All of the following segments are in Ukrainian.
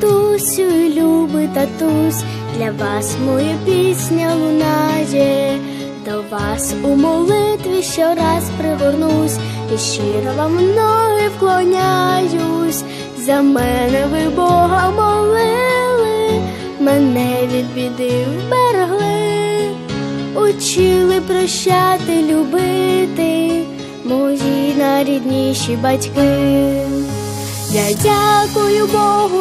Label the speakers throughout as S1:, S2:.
S1: Татусю, любий татусь, для вас моя пісня лунає, до вас у молитві щораз пригорнусь, і щиро вам ноги вклоняюсь, за мене ви Бога молили, мене від біди вберегли, учили прощати, любити, мої найрідніші батьки. Я дякую Богу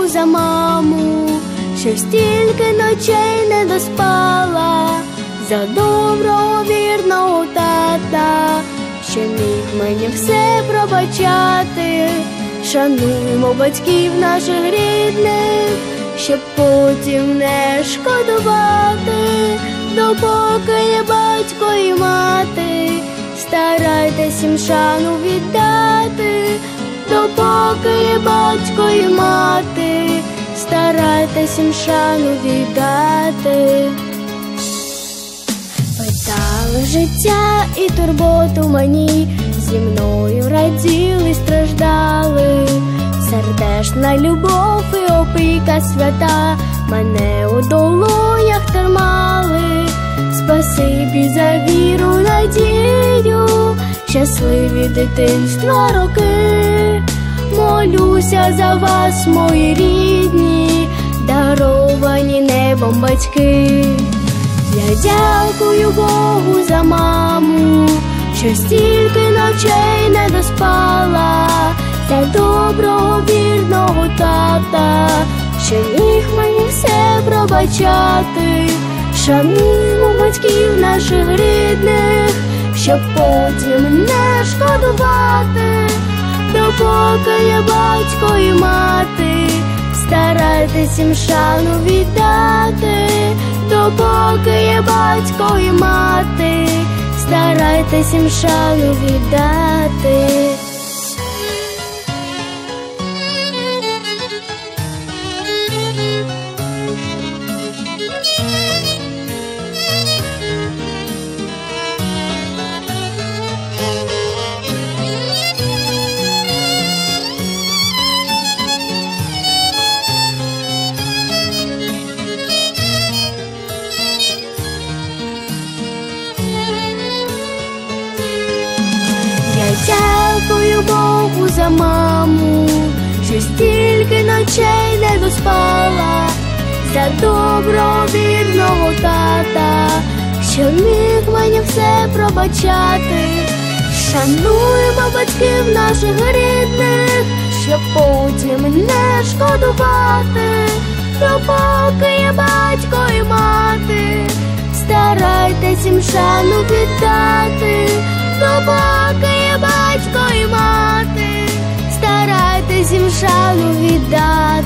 S1: що стільки ночей не доспала, за доброго вірного тата, що міг мені все пробачати, шануємо батьків наших рідних, щоб потім не шкодувати, допоки є батько і мати, старайтесь їм шану віддати. Допоки є батько і мати, старайтесь їм шану віддати. Питали життя і турботу мені, зі мною раділи, страждали, сердешна любов і опіка свята, мене у долонях тримали, спасибі за віру, надію, щасливі дитинства роки молюся за вас, мої рідні, даровані небом батьки. Я дякую Богу за маму, що стільки ночей не доспала, за доброго вірного тата, що міг мені все пробачати, шануємо батьків наших рідних, щоб потім не шкодувати допоки є батько і мати, старайтесь їм шану віддати, допоки є батько і мати, старайтесь їм шану віддати. Дякую Богу за маму, що стільки ночей не доспала, за доброго вірного тата, що міг мені все пробачати, шануємо батьків наших рідних, щоб потім не шкодувати, допоки є батько і мати, старайтесь їм шану віддати є батько і мати, старайтесь їм шану віддати.